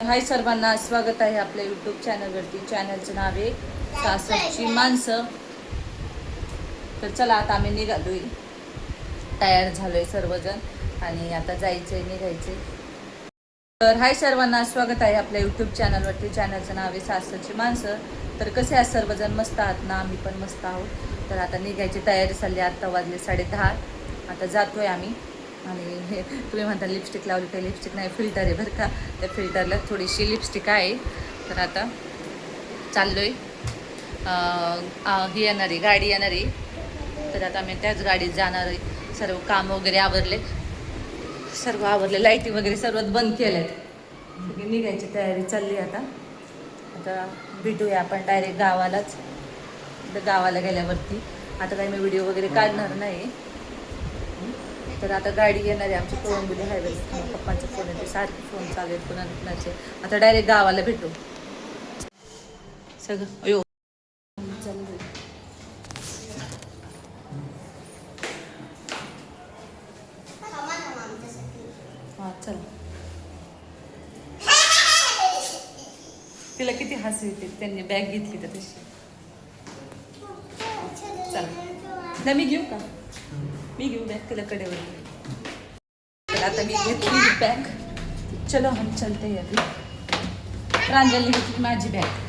हाय सर्वांना स्वागत आहे आपल्या यूट्यूब चॅनलवरती चॅनलचं नाव आहे सासरची माणसं. तर चला आता आम्ही निघालोय. तयार झालोय सर्वजण आणि आता जायचंय निघायचंय. तर हाय सर्वांना स्वागत आहे आपल्या यूट्यूब चॅनलवरती चॅनलचं नाव आहे सासरची माणसं. तर कसे आहात सर्वजण? मस्त आहात ना? आम्ही पण मस्त आहोत. तर आता निघायची तयारी चालली आत्ता वाजले साडेदहा. आता जातोय आम्ही. आणि हे तुम्ही म्हणता लिपस्टिक लावली काही लिपस्टिक नाही फिल्टर आहे बरं का. त्या फिल्टरला थोडीशी लिपस्टिक आहे. तर आता चाललो आहे ही येणार आहे गाडी येणार. आहे तर आता आम्ही त्याच गाडीत जाणार आहे. सर्व काम वगैरे आवरले. सर्व आवरले लाईटी वगैरे सर्वच बंद केल्यात. निघायची तयारी चालली आता. आता भेटूया आपण डायरेक्ट गावालाच. गावाला गेल्यावरती. आता काही मी व्हिडिओ वगैरे काढणार नाही. तर आता गाडी येणार आहे आमची कोळंबुली हायवे पप्पांचे फोन येते सारखे फोन चालू आहेत कुणाचे. आता डायरेक्ट गावाला भेटू. सगळं. अयो. चाललंय. हा चल. तिला किती हसू येते. त्यांनी बॅग घेतली तर तशी. चल. नाही मी घेऊ का? मी घेऊन बॅग तिला कडेवर. आता मी घेतली बॅग चलो हम चलते हैं अभी. प्रांजलने घेतली माझी बॅग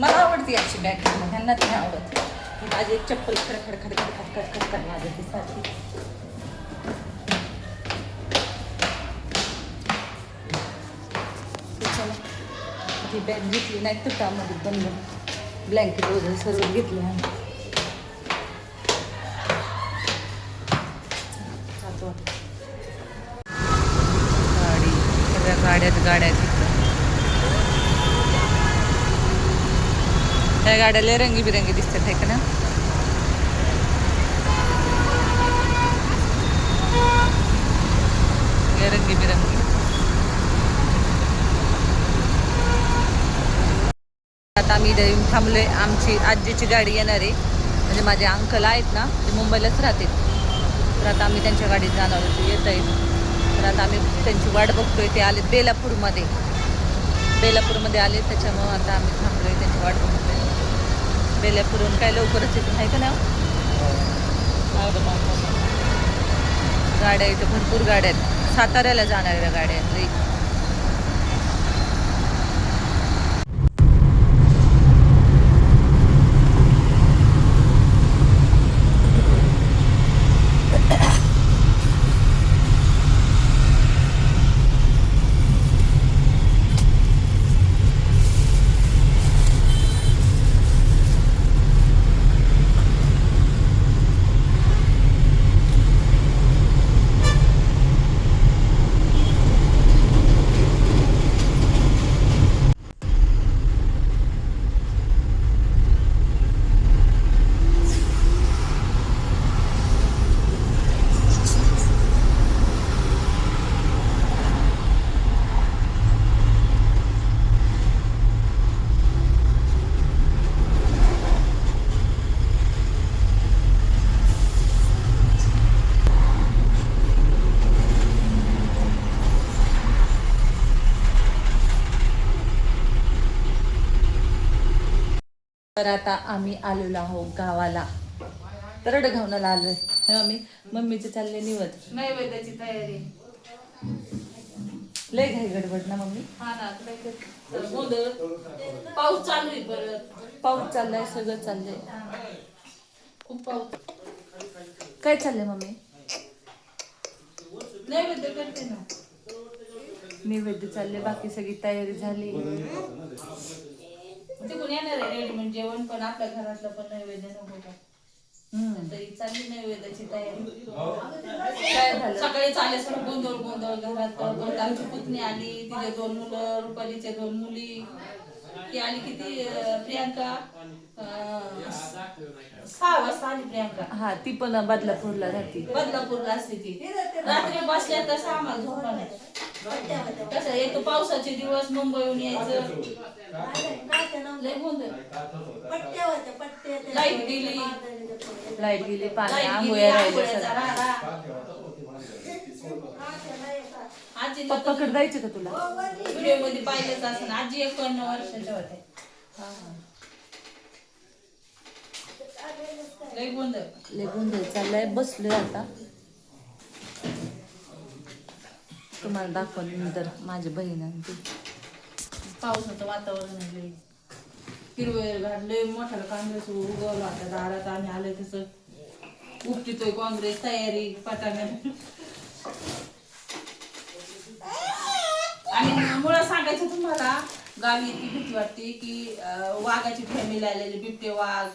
मला आवडते अशी बॅग घ्यायला ह्यांना नाही आवडत. माझी एक चप्पल खडखड खडखड खडखड खडखड वाजते सारखी चला. ती बॅग घेतली नाही तुटामध्ये बनलं ब्लँकेट वगैरे सर्व घेतलं आम्ही. गाडी सगळ्या गाड्यात गाड्या आहेत त्या गाड्याला रंगीबिरंगी दिसतात आहे का ना? लय रंगीबिरंगी. आम्ही इथे येऊन आहे आमची आजीची गाडी येणार आहे. म्हणजे माझे अंकल आहेत ना ते मुंबईलाच राहतील. तर आता आम्ही त्यांच्या गाडीत जाणार होतो. येत आहे तर आता आम्ही त्यांची वाट बघतोय. ते आले बेलापूरमध्ये. बेलापूरमध्ये आले त्याच्यामुळं आता आम्ही थांबलो आहे त्यांची वाट बघतोय. बेलापूरहून काय लवकरच येतो नाही का ना गाड्या इथं भरपूर गाड्या आहेत. साताऱ्याला जाणाऱ्या गाड्या आहेत. तर आता आम्ही आलेलो आहोत गावाला. तरड घावनाला आलोय हे आम्ही मम्मीचे चालले निवत नैवेद्याची तयारी. लय घाई गडबड ना मम्मी? हा ना गोंधळ पाऊस चालू आहे परत. पाऊस चाललाय सगळं चाललंय. खूप पाऊस. काय चाललंय मम्मी? नैवेद्य करते ना. नैवेद्य चालले बाकी सगळी तयारी झाली. तिकडून येणार आहे रेडीमेड जेवण पण आपल्या घरातलं पण नैवेद्य नको का? हम्म. तरी चालली नैवेद्याची तयारी. काय झालं? सकाळी चाले सर गोंधळ गोंधळ घरात आमची पुतणी आली तिचे दोन मुलं रुपालीचे दोन मुली. ती आली किती? अं, प्रियांका? अं, सहा वाजता आली प्रियांका. हा ती पण बदलापूरला राहते. बदलापूरला असते ती. रात्री बसल्या तसं आम्हाला झोपा नाही कसं एक तर पावसाचे दिवस मुंबईहून यायचं. लय गोंधळ. लाइट गेली. लाइट गेली पाणी आंघोळ्या राहिल्या आजी पप्पाकडे जायचं का तुला? व्हिडिओमध्ये पाहिलंच असं आजी एकावन्न वर्षाच्या होते. लय गोंधळ. लय गोंधळ चाललाय. बसलोय आता. तुम्हाला दाखवलं नंतर माझी बहीण आणि ती पावसाचं वातावरण आहे लय. हिरवळ मोठ्याला काँग्रेस उगवला होता दारात आम्ही आलोय तसं. उपटितोय काँग्रेस तयारी पटाण्यात आणि मुळात सांगायचं तुम्हाला गावी इतकी भीती वाटते की वाघाची फॅमिली आलेली बिबटे वाघ.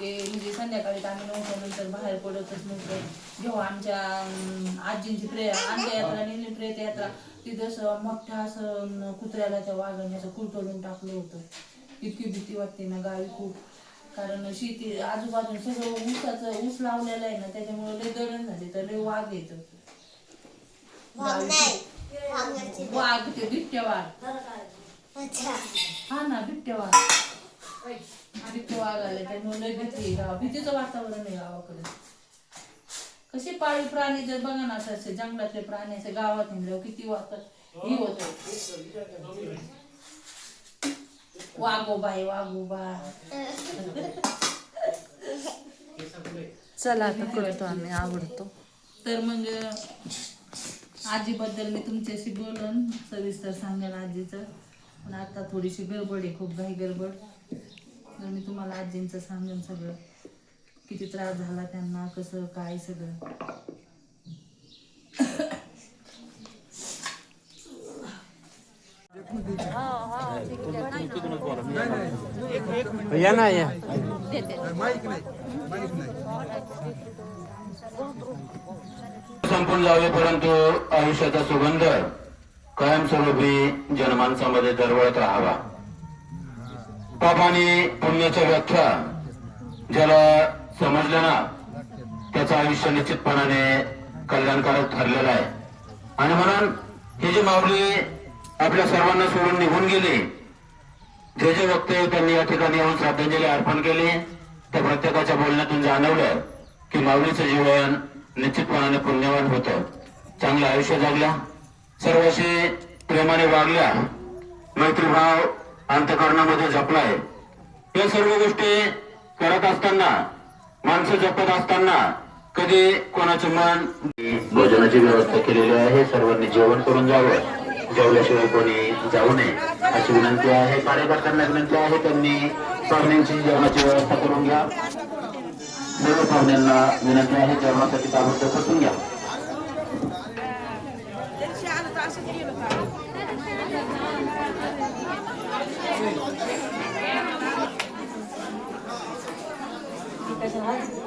ते म्हणजे संध्याकाळी आम्ही नव्हतो नंतर बाहेर पडतच नव्हतं. जेव्हा आमच्या आजींची प्रे अंत्य यात्रा नेली प्रेत यात्रा तिथं मोठ्या असं कुत्र्याला त्या वाघाने असं कुरतडून टाकलं होतं. इतकी भीती वाटते ना गावी खूप. कारण शेती आजूबाजूला सगळं ऊसाचं ऊस लावलेलं आहे ना त्याच्यामुळे लय दळण झाले तर लय वाघ येतं. वाघ ते बिबट्या वाघ. हा ना बिबट्या वाघ. बिबट्या वाघ आले त्यामुळे लय भीती आहे गाव भीतीचं वातावरण आहे गावाकडे. कसे पाळीव प्राणी जर बघा ना असं असे जंगलातले प्राणी असे गावात निघल्यावर किती वाटत ही होत. वाघोबा वाघोबा चला आता करतो आम्ही आवडतो. तर मग आजीबद्दल मी तुमच्याशी बोलन. सविस्तर सांगेन आजीचं. पण आता थोडीशी गडबड आहे खूप घाई गडबड. तर मी तुम्हाला आजींचं सांगेन सगळं. किती त्रास झाला त्यांना कसं काय सगळं. या ना या. संपून जावे परंतु आयुष्याचा सुगंध कायमस्वरूपी जनमानसामध्ये दरवळत राहावा. पाप आणि पुण्याच्या व्याख्या ज्याला समजलं ना त्याचं आयुष्य निश्चितपणाने कल्याणकारक ठरलेलं आहे. आणि म्हणून हे जे माऊली आपल्या सर्वांना सोडून निघून गेले जे जे वक्ते त्यांनी या ठिकाणी येऊन श्रद्धांजली अर्पण केली त्या प्रत्येकाच्या बोलण्यातून जाणवलं की माऊलीचं जीवन निश्चितपणाने पुण्यवान होतं. चांगलं आयुष्य जगल्या सर्वशी प्रेमाने वागल्या मैत्रीभाव अंतकरणामध्ये आहे या सर्व गोष्टी करत असताना माणसं जपत असताना कधी कोणाचं मन भोजनाची व्यवस्था केलेली आहे सर्वांनी जेवण करून जावं. जेवल्याशिवाय कोणी जाऊ नये. अशी विनंती आहे. कार्यकर्त्यांना विनंती आहे त्यांनी पाहुण्यांची जेवणाची व्यवस्था करून घ्या. सर्व पाहुण्यांना विनंती आहे जेवणासाठी ताबडतोब बसून घ्या. Claro.